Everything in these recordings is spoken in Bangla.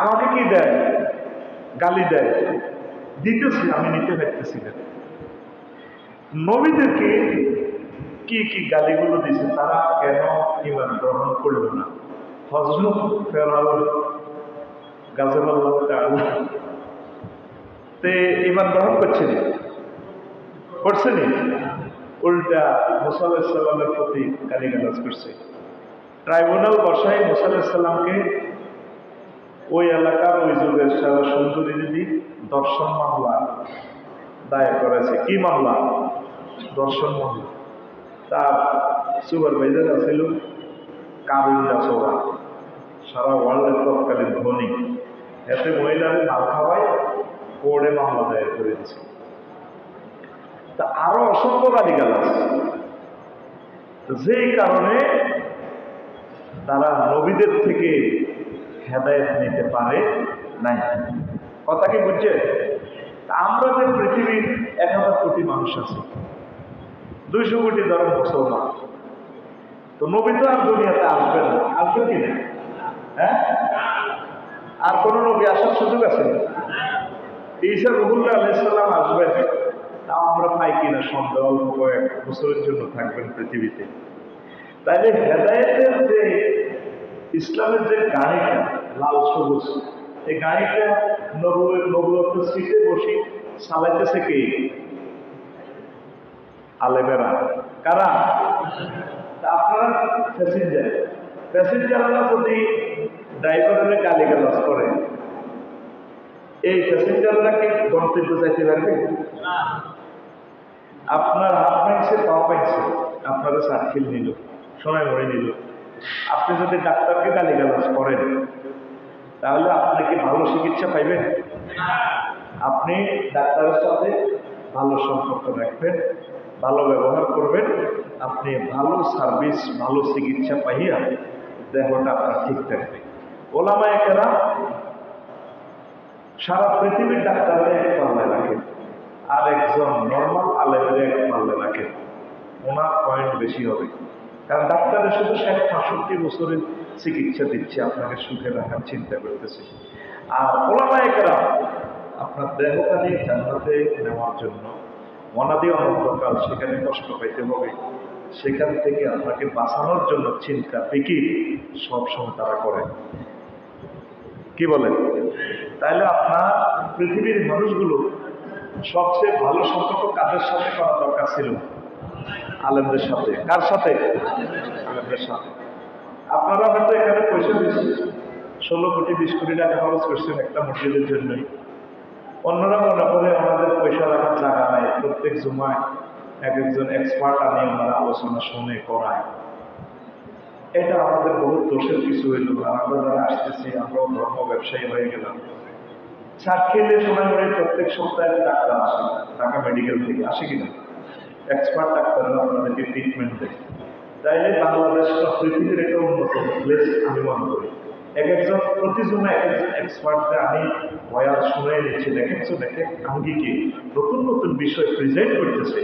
আমাকে কি দেয়? গালি দেয়। দিতেছি আমি নিতে পারতেছি না। নবীদেরকে কি কি গালিগুলো দিছে তারা কেন ইমান গ্রহণ করল না? ফজল ফেরাউন গাজবাল্লাহ তে ইমান গ্রহণ করছে না? করছে নি? উল্টা মুসা আলাহিসাল্লামের প্রতি গালিগালাজ করছে। ট্রাইব্যুনাল বসায় মুসা আলাহিসাল্লামকে ওই এলাকার ওই যুগের সারা সুন্দরী দিদি দর্শন মামলা দায়ের করেছে। কি মামলা? দর্শন মামলা। তার সুপারভাইজার আছিল কাবিল্লা সোরা সারা ওয়ার্ল্ডের তৎকালীন ধনী। এতে মহিলাদের মাল খাওয়ায় কোর্টে মামলা দায়ের করে দিয়েছে তা আরও অসংখ্য গালিগাল আছে। যেই কারণে তারা নবীদের থেকে হেদায়ত নিতে পারে নাই। কথা কি বুঝছে আমরা যে পৃথিবীর এক হাজার কোটি মানুষ আছে, দুইশো কোটি ধরেন মুসলমান, তো নবী তো আর দুনিয়াতে আসবেন না, আসবেন কি না? হ্যাঁ? আর কোন নবী আসার সুযোগ আছে? না ঈসা রহুল্লাহ আলাইসাল্লাম আসবেন, তাও আমরা পাই কিনা সন্দেহ অল্প কয়েক বছরের জন্য থাকবেন পৃথিবীতে। তাইলে হেদায়েতের যে ইসলামের যে গাড়িটা লাল সবুজ এই গাড়িটা নবুয়ের নবুয়ত সিটে বসে চালাইতেছে কে? আলেমেরা। কারা? আপনারা প্যাসেঞ্জার প্যাসেঞ্জাররা যদি ড্রাইভারের গালি গালাজ করে এই প্যাসেঞ্জাররা কি গন্তব্য যাইতে পারবে? আপনার হাত পাইছে পাও পাইছে আপনারা সার্কিল নিল সময় মরে নিল। আপনি যদি ডাক্তারকে গালি গালাজ করেন, তাহলে আপনি কি ভালো চিকিৎসা পাইবেন? আপনি ডাক্তারের সাথে ভালো সম্পর্ক রাখবেন, ভালো ব্যবহার করবেন, আপনি ভালো সার্ভিস, ভালো চিকিৎসা পাইয়া দেহটা আপনার ঠিক থাকবে। ওলামায় কেরা সারা পৃথিবীর ডাক্তাররা এক পাল্লায় রাখেন আর একজন নর্মাল আলেমের এক পাল্লায় রাখেন ওনার পয়েন্ট বেশি হবে। কারণ ডাক্তারের শুধু ষাট পঁয়ষট্টি বছরের চিকিৎসা দিচ্ছে, আপনাকে সুখে রাখার চিন্তা করতেছে। আর ওলামায়িকেরা আপনার দেহটা নিয়ে জান্নাতে নেওয়ার জন্য মনাদি অনন্তকাল সেখানে কষ্ট পাইতে হবে। সেখান থেকে আপনাকে বাঁচানোর জন্য চিন্তা, ফিকির সবসময় তারা করে কি বলেন? তাহলে আপনার পৃথিবীর মানুষগুলো সবচেয়ে ভালো সম্পর্ক কাদের সাথে করা দরকার ছিল? আলেমদের সাথে। কার সাথে? সাথে। আপনারা হয়তো এখানে পয়সা বেশি। ষোলো কোটি, বিশ কোটি টাকা খরচ করছেন একটা মসজিদের জন্যই। অন্যরা মনে করে আমাদের পয়সা রাখার জায়গা নাই। প্রত্যেক জুমায় এক একজন এক্সপার্ট আনি, ওনারা আলোচনা শুনে, করায়। এটা আমাদের বহুত দোষের কিছু হইল। আর আমরা যারা আসতেছি, আমরাও ধর্ম ব্যবসায়ী হয়ে গেলাম। চার সময় করে প্রত্যেক সপ্তাহে ডাক্তার আসে। ঢাকা মেডিকেল থেকে আসে কিনা? এক্সপার্ট ডাক্তাররা আপনাদেরকে ট্রিটমেন্ট দেয়। তাইলে বাংলাদেশ পৃথিবীর একটা উন্নত প্লেস আমি মনে করি। এক একজন প্রতি জনে এক একজন এক্সপার্টদের আমি বয়ান শুনে নিচ্ছি। দেখেছ দেখে আঙ্গিকে নতুন নতুন বিষয় প্রেজেন্ট করতেছে।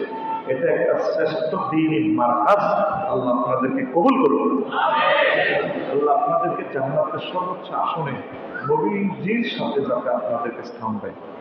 এটা একটা শ্রেষ্ঠ দিনই মার্কাজ আল্লাহ আপনাদেরকে কবুল করুন আল্লাহ আপনাদেরকে জান্নাতের সর্বোচ্চ আসনে নবীজির সাথে যাতে আপনাদেরকে স্থান দেয়।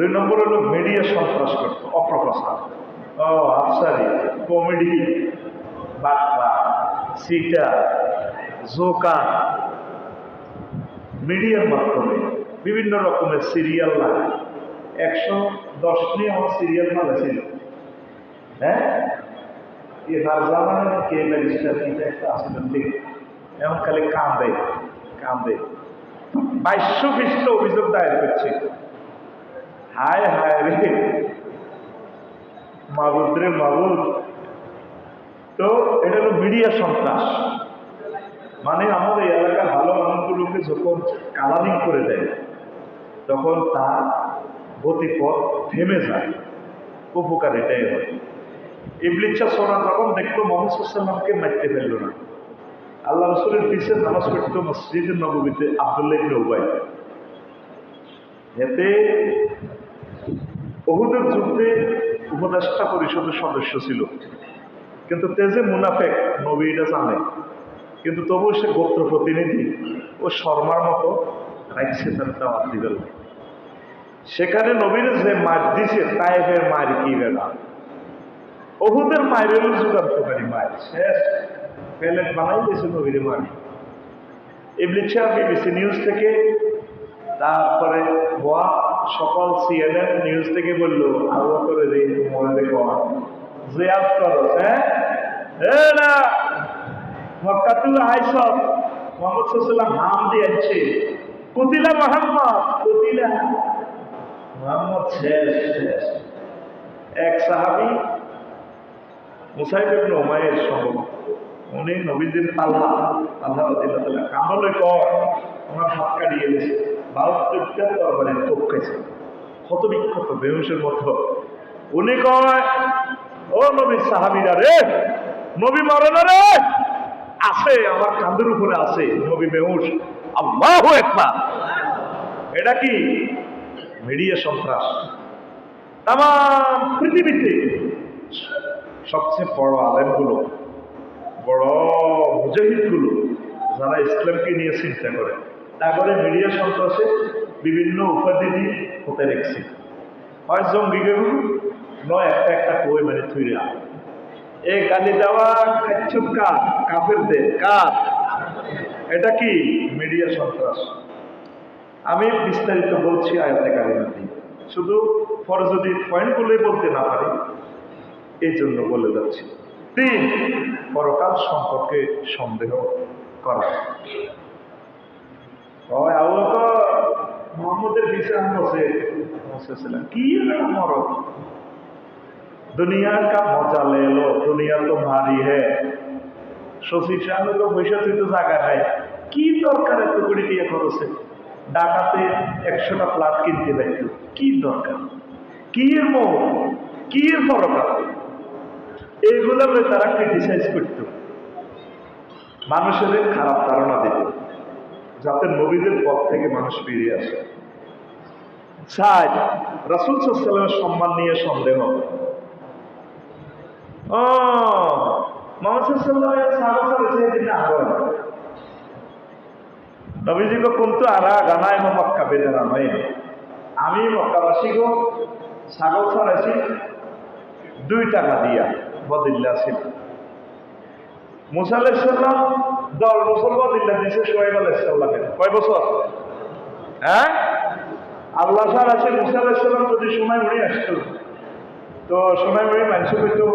দুই নম্বর হলো মিডিয়া সন্ত্রাস করতো অপ্রকাশা ও আফসারি কমেডি বাটপা সিটা জোকা মিডিয়ার মাধ্যমে বিভিন্ন রকমের সিরিয়াল লাগে। একশো দশ নিয়ে আমার সিরিয়াল মালা ছিল। হ্যাঁ? এই রাজামানের কে ব্যারিস্টার কিটা একটা আসলেন ঠিক এমন খালি কান্দে কান্দে। বাইশশো খ্রিস্ট অভিযোগ দায়ের করছে। হায় হায় রে। মাবুদ রে মাবুদ। তো এটা হলো মিডিয়া সন্ত্রাস। মানে আমাদের এলাকার ভালো মানুষগুলোকে যখন কালারিং করে দেয়, তখন তার গতিপথ থেমে যায়। উপকার এটাই হয়। ইবলিচ্ছা সোনা তখন দেখল মোহাম্মদ সাল্লামকে মারতে ফেলল না। আল্লাহ রসুলের পিছিয়ে নামাজ পড়তো মসজিদের নবমীতে আবদুল্লাহ উবাই। এতে বহুদের যুদ্ধে উপদেষ্টা পরিষদের সদস্য ছিল। কিন্তু তেজে মুনাফেক নবী এটা জানে। কিন্তু তবুও সে গোত্র প্রতিনিধি ও শর্মার মতো রাখছে তার দাওয়াত দিবেন সেখানে নবীর যে মার দিছে তাইফের মায়ের কি বেড়া অহুদের মায়ের যুগান্তকারী মায়ের শেষ। প্যালেট বানাই দিয়েছে নবীর মার। মারি ইবলিছা বিবিসি নিউজ থেকে তারপরে গোয়া সকল সিএনএন নিউজ থেকে বলল আল্লাহ করে দিই মনে দেখো জিয়াদ করো হ্যাঁ? না! মক্কাতুল আইসব মোহাম্মদ সাল্লাম নাম দিয়েছে কুতিলা মোহাম্মদ কুতিলা। মোহাম্মদ শেষ শেষ। এক সাহাবি, মুসাইব ইবনে উমাইয়ের সম্ভব। উনি নবীদের পাল্লা আল্লাহ দিল্লাহ কামলে কর ওনার হাত কাটিয়ে গেছে বাহাত্তরটা তরবারি তোপ খাইছে। ক্ষত বিক্ষত বেহুশের মতো। উনি কয়, ও নবীর সাহাবিরা রে, নবী মরে রে, আছে, আমার কাঁধের উপরে আছে, নবী বেহুশ। আল্লাহ একবার এটা কি? মিডিয়া সন্ত্রাস। তাম পৃথিবীতে সবচেয়ে বড় আলেমগুলো, বড় মুজাহিদগুলো, যারা ইসলামকে নিয়ে চিন্তা করে তারপরে মিডিয়া সন্ত্রাসে বিভিন্ন উপাধি দিয়ে হতে রেখেছে হয় জঙ্গি গেল নয়, একটা একটা কই মানে থুইরা এই গালি দেওয়া খাচ্ছুক কার? কাফের দে কার? এটা কি? মিডিয়া সন্ত্রাস। আমি বিস্তারিত বলছি আয়াতে কারিমাতি। শুধু পরে যদি পয়েন্টগুলোই বলতে না পারি, এই জন্য বলে যাচ্ছি। তিন, পরকাল সম্পর্কে সন্দেহ করা। ওই আল্লাহ তো মোহাম্মদের বিশ্বাস কি দুনিয়ার কা মজা লেলো দুনিয়া তো হে। জায়গা নাই। কি দরকার এত কোটি টিয়া খরচে ঢাকাতে একশোটা প্লাট কিনতে পারত। কি দরকার? কি কি এর এইগুলোকে তারা ক্রিটিসাইজ করত। মানুষের খারাপ ধারণা দিত। যাতে নবীদের পথ থেকে মানুষ বেরিয়ে আসে। সাজ রাসুল সাল্লামের সম্মান নিয়ে সন্দেহ। ও, মোহাম্মদ সাল্লামের সাহায্য করেছে এদিন না নবীজি গো, কিন্তু আরা গানায় মক্কা বেদানা নয়। আমি মক্কাবাসী গো ছাগল ছড়াইছি, দুই টাকা দিয়া বদিল্লা ছিল। মুসা আলাইসাল্লাম দশ বছর বদিল্লা দিয়েছে সোহেব আলাইসাল্লামকে কয় বছর? হ্যাঁ? আল্লাহ স্যার আছে, মুসা আলাইসাল্লাম যদি সময় মরে আসতো তো সময় মরে মানুষ হইতো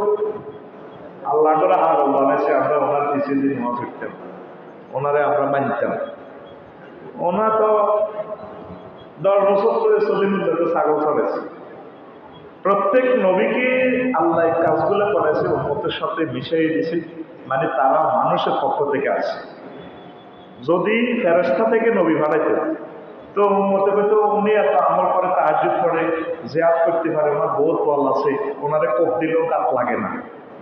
আল্লাহ করে হার বানাইছে, আমরা ওনার পিছিয়ে দিন মত উঠতাম ওনারে আমরা মানতাম। ওনা তো দশ বছর ধরে সলিমুল্লাহকে ছাগল চলেছে। প্রত্যেক নবীকে আল্লাহ কাজগুলো করেছে উন্মতের সাথে মিশিয়ে দিয়েছে। মানে তারা মানুষের পক্ষ থেকে আছে যদি ফেরস্তা থেকে নবী বানাইতে তো মতে হয়তো উনি এত আমল করে তাহাজুদ করে, জেয়াদ করতে পারে, ওনার বহুত বল আছে, ওনারে কোপ দিলেও গাত লাগে না,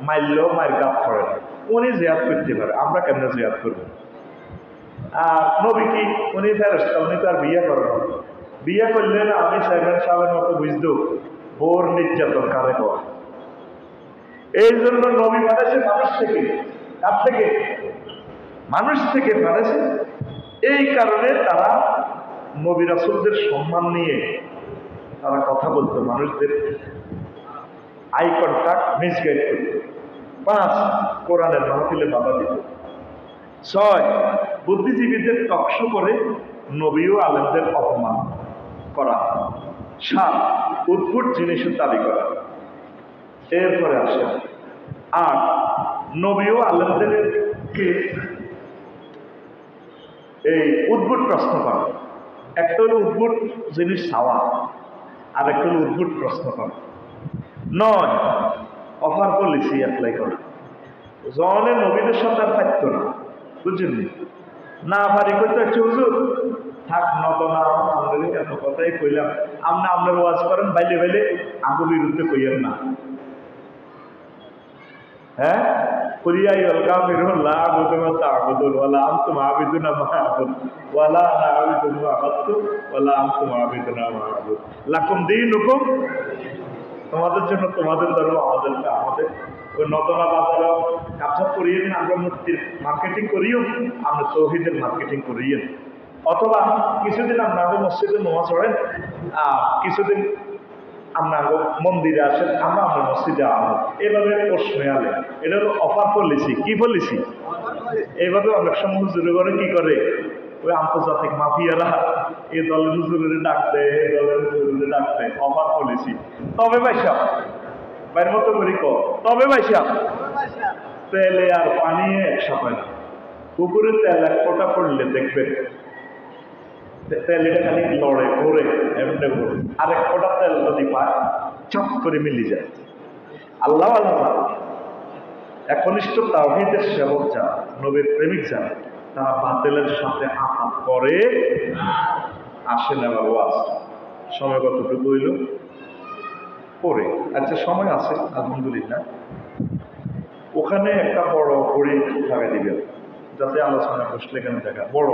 মারলেও মায়ের গাত পড়ে না। উনি জেয়াদ করতে পারে, আমরা কেমনে জেয়াদ করব? আর নবী কি? উনি ফেরস্তা উনি তো আর বিয়ে করেন। বিয়ে করলেন আমি চেয়ারম্যান সাহেবের মতো বুঝতো, বোর নির্যাতন কারে কর এই জন্য নবী পাঠাচ্ছে মানুষ থেকে। কার থেকে মানুষ থেকে পাঠাচ্ছে এই কারণে তারা নবী রাসুলদের সম্মান নিয়ে তারা কথা বলতো, মানুষদের আই কন্ট্যাক্ট মিসগাইড করত। পাঁচ, কোরআনের মাহফিলে বাধা দিত। ছয়, বুদ্ধিজীবীদের টকশো করে নবী ও আলেমদের অপমান করা। সাত, উদ্ভুট জিনিসের দাবি করা। এরপরে আসে আট নবী ও আলেমদেরকে এই উদ্ভুট প্রশ্ন করা একটা হলো উদ্ভুট জিনিস চাওয়া আর একটা হলো উদ্ভুট প্রশ্ন করা নয়, অফার পলিসি অ্যাপ্লাই করা জনের নবীদের আর পারত না বুঝলেন না? পারি করতে হচ্ছে, হুজুর। থাক, নত না আমাদের এত কথাই কইলাম। আপনি আপনার ওয়াজ করেন, বাইলে বাইলে আগু বিরুদ্ধে কইয়েন না। হ্যাঁ? তোমাদের জন্য তোমাদের ধর্ম আমাদেরকে আমাদের ওই নতনা বাজারে কাপড় করিয়ে নিন আমরা মূর্তির মার্কেটিং করিও, আমরা তৌহিদের মার্কেটিং করিয়ে অথবা কিছুদিন আগে মসজিদে নোয়া চড়েন আর কিছুদিন আমরা মন্দিরে আসেন, আমরা আমরা মসজিদে আনো এভাবে প্রশ্নে আলে এটা হলো অফার পলিসি। কি পলিসি? এইভাবে অনেক সময় হুজুরে করে কি করে? ওই আন্তর্জাতিক মাফিয়ারা এ দলের হুজুরে ডাকতে এই দলের হুজুরে ডাকতে অফার পলিসি। তবে পয়সা বাইর মতো করি ক তবে পয়সা তেলে আর পানি একসাথে পুকুরে তেল এক ফোঁটা পড়লে দেখবেন তেল এটা খালি লড়ে ঘোরে এমনি ঘোরে। আর এক ফোঁটা তেল যদি পায় চপ করে মিলি যায়। আল্লাহ আল্লাহ একনিষ্ঠ তাওহীদের সেবক যারা, নবীর প্রেমিক যারা, তারা বাতিলের সাথে আঘাত করে, আসে না বাবু আস সময় কতটুকু হইল? পরে। আচ্ছা সময় আছে, আলহামদুলিল্লাহ। ওখানে একটা বড় ঘড়ি লাগাই দিবেন, যাতে আলোচনা বসলে কেন দেখা? বড়।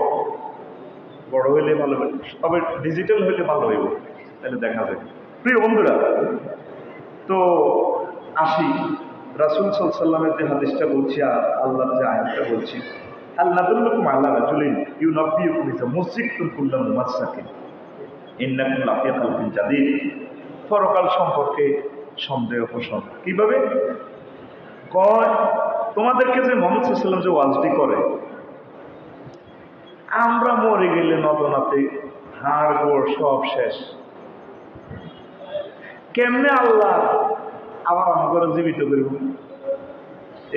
বড় হইলে ভালো হবে তবে ডিজিটাল হইলে ভালো হইব, তাহলে দেখা যায় প্রিয় বন্ধুরা, তো আসি। রাসুল সাল্লামের যে হাদিসটা বলছি আর আল্লাহর যে আয়াতটা বলছি আল্লাহ আল্লাহ রাজুলিন ইউ নব্বি ইউকুমিজা মসজিদ তুলকুল্লাহ মুমাসাকিন ইন্নাকুম লাফিয়া খালকিন জাদিদ। পরকাল সম্পর্কে সন্দেহ পোষণ। কীভাবে? কয় তোমাদেরকে যে মোহাম্মদ সাল্লাম যে ওয়াজটি করে আমরা মরে গেলে নদনাতে হাড় গোড় সব শেষ। কেমনে আল্লাহ আবার আমাকে জীবিত করব?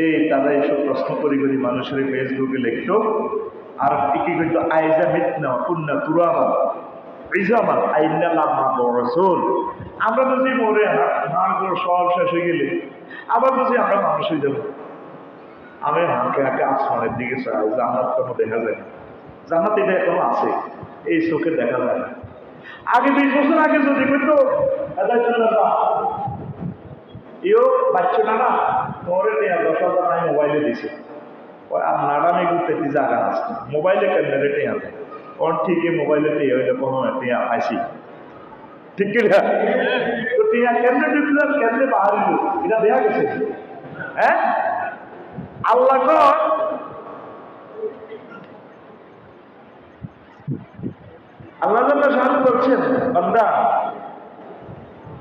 এই তারা এইসব প্রশ্ন করি করি মানুষের ফেসবুকে লিখত, আর কি করতো? আইজা মিতনা পুন্না তুরাবা ইজামান আইনা লাম্মা বরসুল আমরা যদি মরে হাড় গোড় সব শেষ হয়ে গেলে, আবার যদি আমরা মানুষ হয়ে যাব। আমি হাঁকে হাঁকে আসমানের দিকে চাই জান্নাত কোনো দেখা যায় না জান্নাত এটা এখনও আছে। এই চোখে দেখা যায় না। আগে বিশ বছর আগে যদি করতো ইও বাচ্চাটা না তোরে নেয়া, দশ হাজার আমি মোবাইলে দিছে। আর নাড়ামে ঘুরতে জায়গা আছে। মোবাইলে কেন্দ্রে টেয়া দেয় ওর ঠিকই মোবাইলে টেয়া হইলে কোনো টেয়া আইসি ঠিক কি না? তো টেয়া কেন্দ্রে ঢুকলে? কেন্দ্রে বাহারি এটা দেয়া গেছে। হ্যাঁ? আল্লাহ কর আল্লাহ সাহায্য করছেন, বান্দা,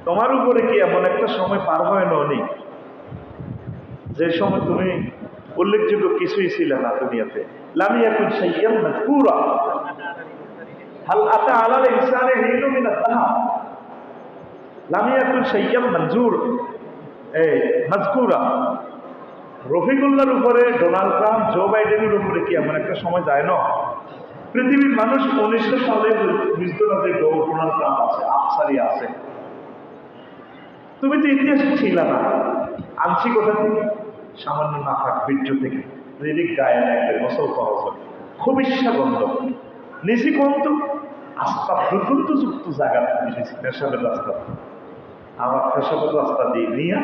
তোমার উপরে কি এমন একটা সময় পার হয় না অনেক? যে সময় তুমি উল্লেখযোগ্য কিছুই ছিল না দুনিয়াতে। লামি এখন সাইয়াম পুরা হাল আতা আলাল ইনসানে হিনু মিন আত-তাহা লামি এখন সাইয়াম মঞ্জুর এই উপরে, ডোনাল্ড ট্রাম্প, জো বাইডেনের উপরে কি এমন একটা সময় যায় না? পৃথিবীর মানুষ উনিশশো সালে বুঝতো না যে ডোনাল্ড আছে, আফসারি আছে। তুমি তো ইতিহাস ছিল না আনছি কোথা থেকে সামান্য নাফাক বীর্য থেকে যদি গায়ে লাগবে গোসল খরচ হয় খুব ইচ্ছা গন্ধ। নিশি গন্ধ আস্থা যুক্ত জায়গা নিয়েছি পেশাবের রাস্তা। আমার পেশাবের রাস্তা দিয়ে নিয়ে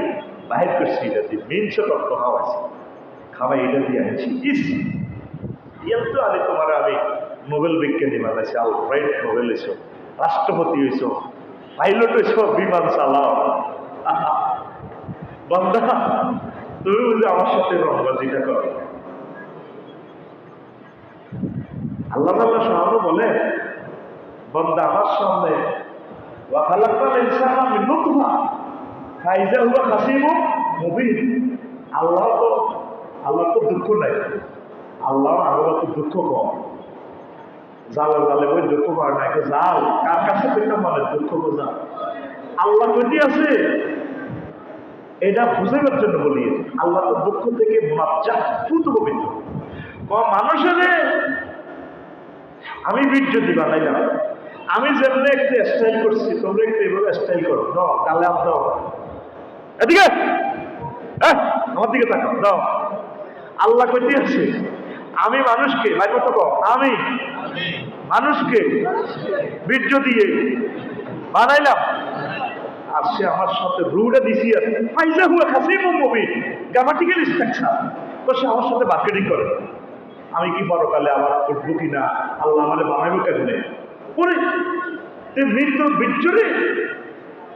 বাহির করছি এটা দিয়ে মেনস তত্ত্ব খাওয়াইছি। খাওয়াই এটা দিয়ে আনছি ইস! ইয়ার তো আরে তোমার আমি নোবেল বিজ্ঞানী বানাইছি আলফ্রেড নোবেল এসো, রাষ্ট্রপতি হয়েছ পাইলট হয়েছ বিমান চালাও। বন্ধা তুমি বুঝে আমার সাথে রংবাজিটা কর। আল্লাহ আল্লাহ সাহানো বলে, বন্দা, আমার সামনে ওয়াখালাক্তাল ইনসান আমি নুতফা ফাইজা হুয়া খাসিমু মুবিন। আল্লাহ তো আল্লাহ তো দুঃখ নাই আল্লাহ আল্লাহ দুঃখ কম। জালে জালে ওই দুঃখ পায় না জাল। কার কাছে পেতে মানে দুঃখ বোঝা? আল্লাহ কটি আছে। এটা বুঝাবার জন্য বলি, আল্লাহ তো দুঃখ থেকে মাপচা ফুত পবিত্র। মানুষের আমি দি বানাইলাম, আমি যেমনি একটু স্টাইল করছি, তোমরা একটু এভাবে স্টাইল করো। দাও কালে আপ দাও। এদিকে! আমার দিকে তাকাও, দাও। আল্লাহ কইতে আছে, আমি মানুষকে, ভাই কত আমি। মানুষকে বীর্য দিয়ে বানাইলাম। আর সে আমার সাথে রুড়ে দিছি আর ফাইজা হুয়া খাসি মুভি গ্রামাটিক্যাল স্ট্রাকচার তো সে আমার সাথে মার্কেটিং করে। আমি কি পরকালে আবার উঠবো কিনা আল্লাহ আমারে বানাইবো কেমনে? পরে মৃত্যু বীর্যরে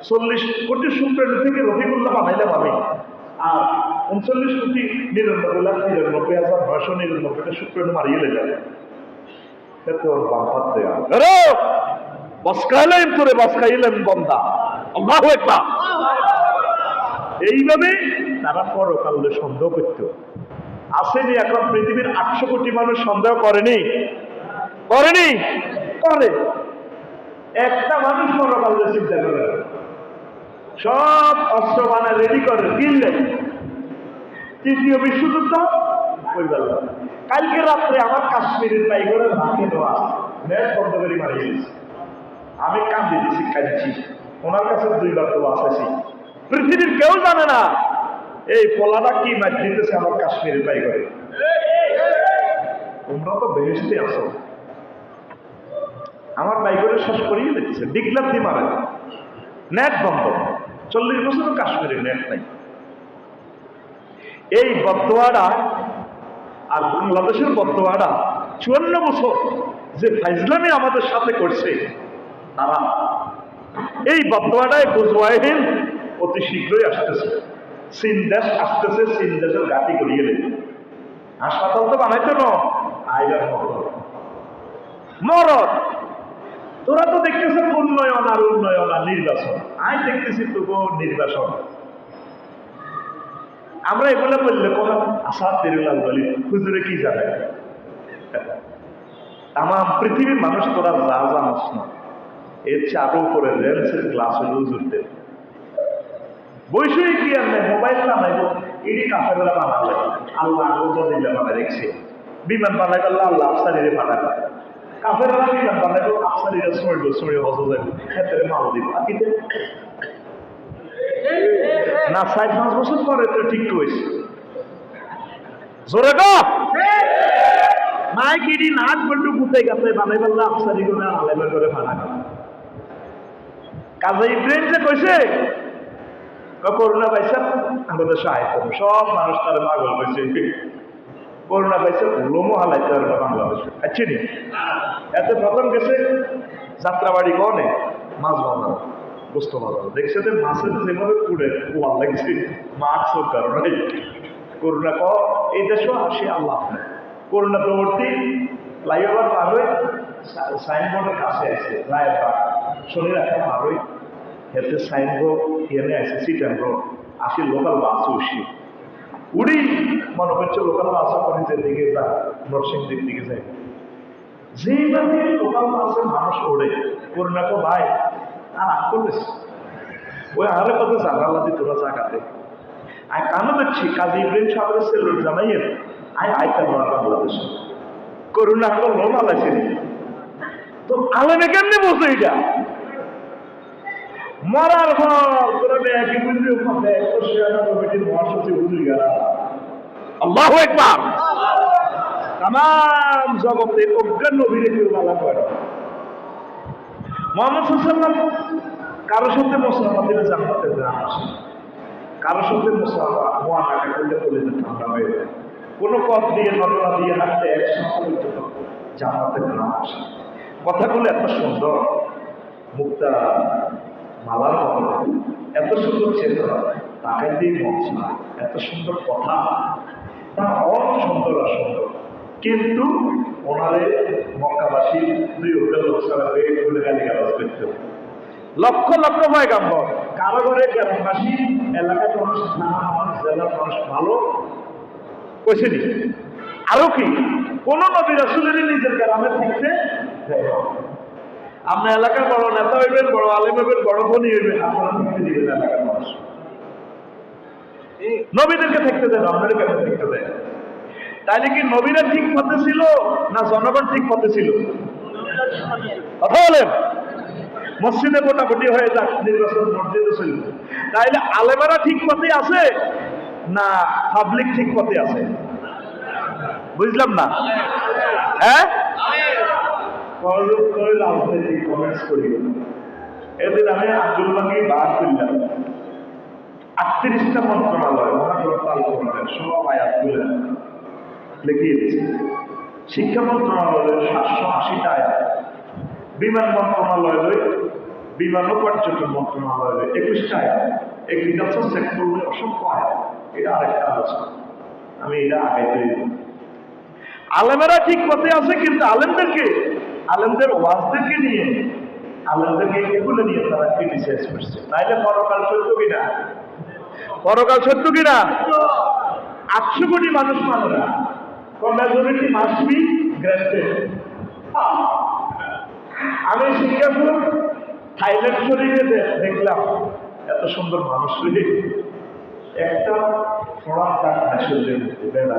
চল্লিশ কোটি শুক্রাণু থেকে রফিকুল্লাহ বানাইলাম আমি। আর উনচল্লিশ কোটি নিরানব্বই লাখ, নিরানব্বই হাজার, নয়শো নিরানব্বইটা শুক্রাণু মারিয়ে লেগে এতে ওর বাম্পার দেয়া। আরে বসকাইলাম তোরে বসকাইলাম বন্দা। আল্লাহ একবার এইভাবে তারা পরকালে সন্দেহ করত। আসেনি এখন পৃথিবীর আটশো কোটি মানুষ সন্দেহ করেনি। করেনি? করে। একটা মানুষ পরকালে চিন্তা করে। সব অস্ত্র বানা রেডি করে কিনলে। তৃতীয় বিশ্বযুদ্ধ বেলা কালকে রাত্রে আমার কাশ্মীরের টাইগরে রাখে দেওয়া নেট বন্ধ করে মারিয়ে দিয়েছে। আমি কান্দি দিছি কাঁদছি। ওনার কাছে দুইবার তো আসেছি পৃথিবীর কেউ জানে না এই পোলাটা কি মাছ দিতেছে আমার কাশ্মীরের টাইগরে তোমরা তো বেহেস্তে আসো আমার টাইগরে শেষ করিয়ে দিচ্ছে ডিগলার দি মারে। নেট বন্ধ। চল্লিশ বছর কাশ্মীরে নেট নাই। এই বর্তমানা আর বাংলাদেশের বর্তমানা চুয়ান্ন বছর যে ফাইজলামি আমাদের সাথে করছে, তারা এই বর্তমানায় গোজওয়াহিন অতি শীঘ্রই আসতেছে। চীন দেশ আসতেছে, চীন দেশের গাতি করিয়ে নেবে হাসপাতাল তো বানাইতো না আইলার মরদ তোরা তো দেখতেছেন উন্নয়ন আর উন্নয়ন আর নির্বাচন। আমি দেখতেছি তবু নির্বাচন। আমরা এগুলো বললে কোনো আসাদ তেরুলাল বলি হুজুরে কি জানে? তামাম পৃথিবীর মানুষ তোরা যা জানাস না। এর চারু উপরে লেন্সের গ্লাস হলো হুজুরদের বৈষয়িক আর নাই, মোবাইল বানাইব এটি কাফেররা বানালে আল্লাহ আগুন দিলে বানায় রেখছে। বিমান বানাই পারলে আল্লাহ আফসারিরে বানাবে কাফেররা বিমান বানাইব আফসারিরা সরিব সরি হজ যাইব ক্ষেত্রে মাল দিব। আর কিতে? না চার পাঁচ বছর পরে তো ঠিক হয়েছে জোরে গো নাই কিডি নাচ বন্ধু গুতে গেছে? বানাই পারলে আফসারি করে আলেমের করে। বানাবে কাজে ইব্রাহিম যে কইছে করোনা পাইছে, আমাদের সাহায্য। সব মানুষ তার পাগল হয়েছে করোনা পাইছে লোমো হালাইতে পারবে বাংলাদেশে। আচ্ছা নি? এত প্রথম গেছে যাত্রাবাড়ি কনে মাছ বাজার। গোস্ত বাজার দেখছে যে মাছের যেভাবে পুড়ে কুয়ার লাগছে। মাছ হোক কারণ। করোনা ক এই দেশও আসে আল্লাহ করোনা প্রবর্তী ফ্লাইওভার পার হয়ে সাইনবোর্ডের কাছে আছে, রায়ের বাগ। শনি রাখা পার হয়ে হেতে সাইনবোর্ড এনে আছে সিটান রোড আসি লোকাল বাস উঠছি উড়ি, মনে করছে লোকাল বাস কলেজের দিকে যা, নরসিংদীর দিকে যায় যেইভাবে লোকাল বাসে মানুষ ওড়ে করোনা তো ভাই আর আগ করবে ওই আরে কথা জানালা দি তোরা জাগাতে আই কানো দেখছি, কাজী ইব্রাহিম সাহেবের সেলুট জানাইয়েন আই আইতে না বাংলাদেশ? করোনা হলো লোন আলাইছে তো আলেমে কেমনে বসে এটা? মরার পর তোরা একই বুঝলি তো শেয়ার কমিটির মহাসচিব বুঝলি গেলা। আল্লাহ একবার তাম জগতে অজ্ঞান নবীরে কেউ বলা করে মোহাম্মদ সাল্লাম কারও সাথে মুসলমান দিলে জান্নাতে না আসে কারও সাথে মুসলমান মোয়ানাকা করলে বলে ঠান্ডা হয়ে যায়। কোনো পথ দিয়ে নটনা দিয়ে হাঁটতে এক সপ্তাহ পর্যন্ত জান্নাতে না আসে কথাগুলো এত সুন্দর। মুক্তা মালার মতো এত সুন্দর চেতনা তাকে দিয়ে মঞ্চ না এত সুন্দর কথা তা অনেক সুন্দর আর সুন্দর। কিন্তু ওনারে মক্কাবাসী দুই হোটেল লোক ছাড়া বেগ বলে গালি গালাজ করতে লক্ষ লক্ষ হয় গাম্বর কারও ঘরে গ্রামবাসী এলাকার মানুষ থানা মানুষ জেলার মানুষ ভালো। কইছে নি? আরও কি? কোন নবী রাসুলেরই নিজের গ্রামে থাকতে না। আপনার এলাকার বড় নেতা হইবেন বড় আলেম হইবেন বড় ধনী হইবেন আপনারা থাকতে দিবেন এলাকার মানুষ। নবীদেরকে থাকতে দেন আপনাদের কেন থাকতে দেয় তাইলে কি নবীরা ঠিক পথে ছিল না জনগণ ঠিক পথে ছিল? কথা বলেন। মসজিদে মোটামুটি হয়ে যাক, নির্বাচন মসজিদে ছিল তাইলে আলেমারা ঠিক পথে আছে না পাবলিক ঠিক পথে আছে? বুঝলাম না? হ্যাঁ? করে। আমি আব্দুল্লাহকে বার করলাম আটত্রিশটা মন্ত্রণালয় মহাগ্রন্থাল করলেন সব আয়াত তুলে শিক্ষা মন্ত্রণালয়ের সাতশো আশিটা আয়াত বিমান মন্ত্রণালয় বিমান ও পর্যটন মন্ত্রণালয়ের একুশটা আয়াত এগ্রিকালচার সেক্টর অসংখ্য আয়াত এটা আরেকটা আলোচনা। আমি এটা আগাইতে আলেমেরা ঠিক পথে আছে, কিন্তু আলেমদেরকে, আলেমদের ওয়াজদেরকে নিয়ে, আলেমদেরকে এগুলো নিয়ে তারা ক্রিটিসাইজ করছে। নাইলে পরকাল সত্য কিনা? পরকাল সত্য কিনা? আটশো কোটি মানুষ মানে না। Majority must be granted. আমি সিঙ্গাপুর, থাইল্যান্ড শরীরে দেখলাম, এত সুন্দর মানুষ একটা ফড়ার তার মধ্যে বেলা